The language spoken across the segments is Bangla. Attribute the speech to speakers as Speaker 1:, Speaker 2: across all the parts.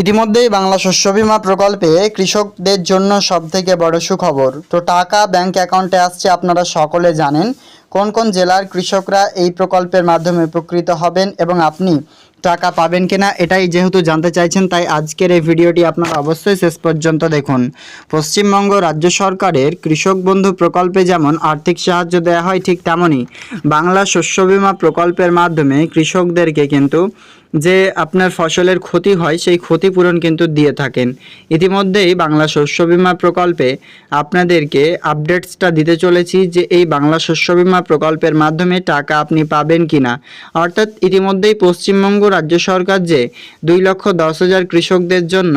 Speaker 1: ইতিমধ্যেই বাংলা শস্য বিমা প্রকল্পে কৃষকদের জন্য সবথেকে বড় সুখবর। তো টাকা ব্যাংক অ্যাকাউন্টে আসছে, আপনারা সকলে জানেন। কোন কোন জেলার কৃষকরা এই প্রকল্পের মাধ্যমে উপকৃত হবেন এবং আপনি টাকা পাবেন কিনা এটাই যেহেতু জানতে চাইছেন, তাই আজকের এই ভিডিওটি আপনারা অবশ্যই শেষ পর্যন্ত দেখুন। পশ্চিমবঙ্গ রাজ্য সরকারের কৃষক বন্ধু প্রকল্পে যেমন আর্থিক সাহায্য দেওয়া হয় ঠিক তেমনই বাংলা শস্য বিমা প্রকল্পের মাধ্যমে কৃষকদেরকে কিন্তু যে আপনার ফসলের ক্ষতি হয়, সেই ক্ষতিপূরণ কিন্তু দিয়ে থাকেন। ইতিমধ্যেই বাংলা শস্য বিমা প্রকল্পে আপনাদেরকে আপডেটসটা দিতে চলেছি যে এই বাংলা শস্য বিমা প্রকল্পের মাধ্যমে টাকা আপনি পাবেন কিনা। অর্থাৎ ইতিমধ্যেই পশ্চিমবঙ্গ রাজ্য সরকার যে দুই লক্ষ দশ হাজার কৃষকদের জন্য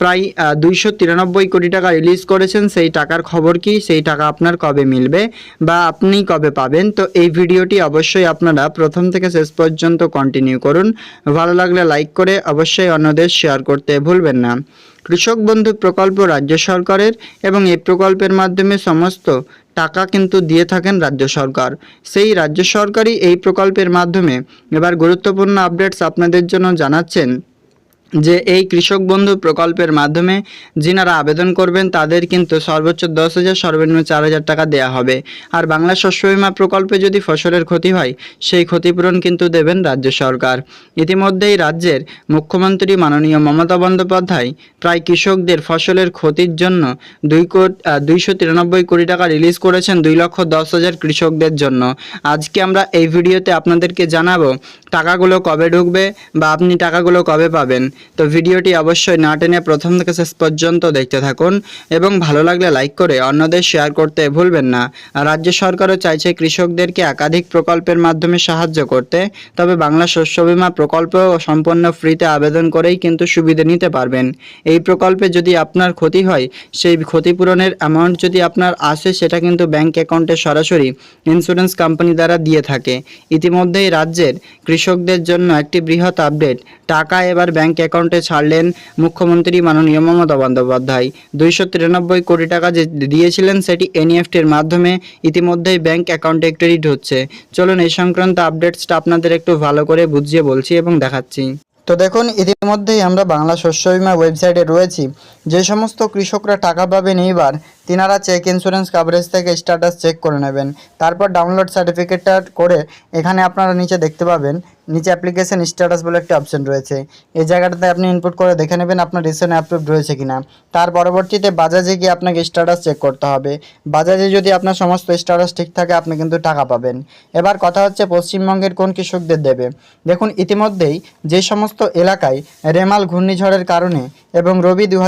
Speaker 1: প্রায় দুইশো তিরানব্বই কোটি টাকা রিলিজ করেছেন, সেই টাকার খবর কি? সেই টাকা আপনার কবে মিলবে বা আপনি কবে পাবেন? তো এই ভিডিওটি অবশ্যই আপনারা প্রথম থেকে শেষ পর্যন্ত কন্টিনিউ করুন। ভালো লাগলে লাইক করে অবশ্যই অন্যদের শেয়ার করতে ভুলবেন না। কৃষক বন্ধু প্রকল্প রাজ্য সরকারের এবং এই প্রকল্পের মাধ্যমে সমস্ত টাকা কিন্তু দিয়ে থাকেন রাজ্য সরকার। সেই রাজ্য সরকারই এই প্রকল্পের মাধ্যমে এবার গুরুত্বপূর্ণ আপডেটস আপনাদের জন্য জানাচ্ছেন। যে এই কৃষক বন্ধু প্রকল্পের মাধ্যমে যিনারা আবেদন করবেন, তাদের কিন্তু সর্বোচ্চ দশ হাজার, সর্বনিম্ন চার হাজার টাকা দেওয়া হবে। আর বাংলা শস্য বীমা প্রকল্পে যদি ফসলের ক্ষতি হয়, সেই ক্ষতিপূরণ কিন্তু দেবেন রাজ্য সরকার। ইতিমধ্যেই রাজ্যের মুখ্যমন্ত্রী মাননীয় মমতা বন্দ্যোপাধ্যায় প্রায় কৃষকদের ফসলের ক্ষতির জন্য দুই কোটি দুইশো তিরানব্বই কোটি টাকা রিলিজ করেছেন দুই লক্ষ দশ হাজার কৃষকদের জন্য। আজকে আমরা এই ভিডিওতে আপনাদেরকে জানাব, টাকাগুলো কবে ঢুকবে বা আপনি টাকাগুলো কবে পাবেন। তো ভিডিওটি অবশ্যই না টেনে প্রথম থেকে শেষ পর্যন্ত দেখতে থাকুন এবং ভালো লাগলে লাইক করে অন্যদের শেয়ার করতে ভুলবেন না। রাজ্য সরকারও চাইছে কৃষকদেরকে একাধিক প্রকল্পের মাধ্যমে সাহায্য করতে, তবে বাংলা শস্য বীমা প্রকল্প সম্পূর্ণ ফ্রিতে আবেদন করেই কিন্তু সুবিধা নিতে পারবেন। এই প্রকল্পে যদি আপনার ক্ষতি হয়, সেই ক্ষতিপূরণের অ্যামাউন্ট যদি আপনার আসে, সেটা কিন্তু ব্যাংক অ্যাকাউন্টে সরাসরি ইন্স্যুরেন্স কোম্পানি দ্বারা দিয়ে থাকে। ইতিমধ্যেই রাজ্যের কৃষকদের জন্য একটি বৃহৎ আপডেট টাকা এবার ব্যাংক অ্যাকাউন্টে ছাড়লেন মুখ্যমন্ত্রী মাননীয় মমতা বন্দ্যোপাধ্যায়। দুইশো তিরানব্বই কোটি টাকা যে দিয়েছিলেন সেটি এনইএফটির মাধ্যমে ইতিমধ্যেই ব্যাংক অ্যাকাউন্টে ক্রেডিট হচ্ছে। চলুন এই সংক্রান্ত আপডেটসটা আপনাদের একটু ভালো করে বুঝিয়ে বলছি এবং দেখাচ্ছি। তো দেখুন, ইতিমধ্যেই আমরা বাংলা শস্য বিমা ওয়েবসাইটে রয়েছি। যে সমস্ত কৃষকরা টাকা পাবেন এইবার তিনারা চেক ইন্স্যুরেন্স কাভারেজ থেকে স্ট্যাটাস চেক করে নেবেন। তারপর ডাউনলোড সার্টিফিকেটটা করে এখানে আপনারা নিচে দেখতে পাবেন। নিচে অ্যাপ্লিকেশন স্ট্যাটাস বলে একটা অপশন রয়েছে। এই জায়গাটাতে আপনি ইনপুট করে দেখে নেবেন আপনার রিসেন্ট অ্যাপ্রুভ রয়েছে কিনা। তার পরবর্তীতে বাজাজে গিয়ে আপনাকে স্ট্যাটাস চেক করতে হবে। বাজাজে যদি আপনার সমস্ত স্ট্যাটাস ঠিক থাকে, আপনি কিন্তু টাকা পাবেন। এবার কথা হচ্ছে পশ্চিমবঙ্গের কোন কৃষকদের দেবে। দেখুন, ইতিমধ্যেই যে সমস্ত এলাকায় রেমাল ঘূর্ণিঝড়ের কারণে এবং রবি দু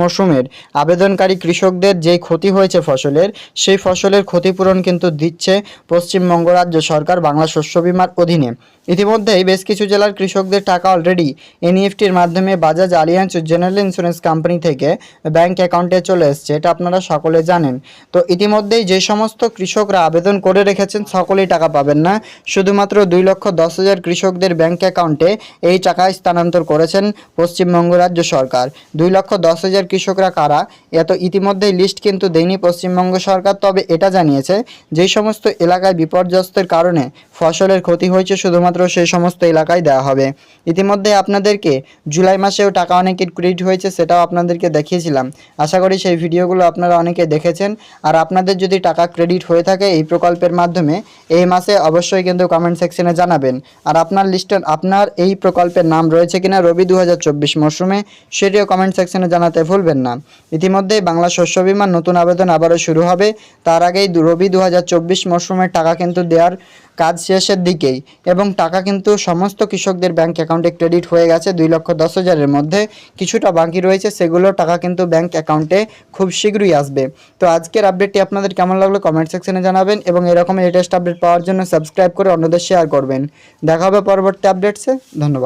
Speaker 1: মরশুমের আবেদনকারী কৃষকদের যে ক্ষতি হয়েছে ফসলের, সেই ফসলের ক্ষতিপূরণ কিন্তু দিচ্ছে পশ্চিমবঙ্গ রাজ্য সরকার বাংলা শস্য বিমার অধীনে। ইতিমধ্যেই বেশ কিছু জেলার কৃষকদের টাকা অলরেডি এনইএফটির মাধ্যমে Bajaj Allianz general insurance company থেকে ব্যাংক অ্যাকাউন্টে চলে এসছে, এটা আপনারা সকলে জানেন। তো ইতিমধ্যেই যে সমস্ত কৃষকরা আবেদন করে রেখেছেন, সকলেই টাকা পাবেন না। শুধুমাত্র দুই লক্ষ দশ হাজার কৃষকদের ব্যাংক অ্যাকাউন্টে এই টাকা স্থানান্তর করেছেন পশ্চিমবঙ্গ রাজ্য সরকার। দুই লক্ষ দশ হাজার কৃষকরা কারা এত ইতিমধ্যেই লিস্ট কিন্তু দেয়নি পশ্চিমবঙ্গ সরকার, তবে এটা জানিয়েছে যে সমস্ত এলাকায় বিপর্যস্তের কারণে ফসলের ক্ষতি হয়েছে, শুধুমাত্র সেই সমস্ত এলাকায় দেওয়া হবে। ইতিমধ্যে আপনাদেরকে জুলাই মাসেও টাকা অনেকের ক্রেডিট হয়েছে, সেটাও আপনাদেরকে দেখিয়েছিলাম। আশা করি সেই ভিডিওগুলো আপনারা অনেকে দেখেছেন। আর আপনাদের যদি টাকা ক্রেডিট হয়ে থাকে এই প্রকল্পের মাধ্যমে, এই মাসে অবশ্যই কিন্তু কমেন্ট সেকশনে জানাবেন। আর আপনার লিস্টে আপনার এই প্রকল্পের নাম রয়েছে কিনা রবি দু হাজার চব্বিশ মরশুমে, সেটিও কমেন্ট সেকশনে জানাতে ভুলবেন না। ইতিমধ্যেই বাংলা শস্য বিমার নতুন আবেদন আবারও শুরু হবে। তার আগেই রবি দু হাজার চব্বিশ মরশুমের টাকা কিন্তু দেওয়ার কাজ শেষের দিকেই এবং টাকা কিন্তু সমস্ত কৃষকদের ব্যাংক অ্যাকাউন্টে ক্রেডিট হয়ে গেছে দুই লক্ষ দশ হাজারের মধ্যে। কিছুটা বাকি রয়েছে, সেগুলো টাকা কিন্তু ব্যাংক অ্যাকাউন্টে খুব শীঘ্রই আসবে। তো আজকের আপডেটটি আপনাদের কেমন লাগল কমেন্ট সেকশনে জানাবেন এবং এরকম লেটেস্ট আপডেট পাওয়ার জন্য সাবস্ক্রাইব করে অন্যদের শেয়ার করবেন। দেখা হবে পরবর্তী আপডেটসে ধন্যবাদ।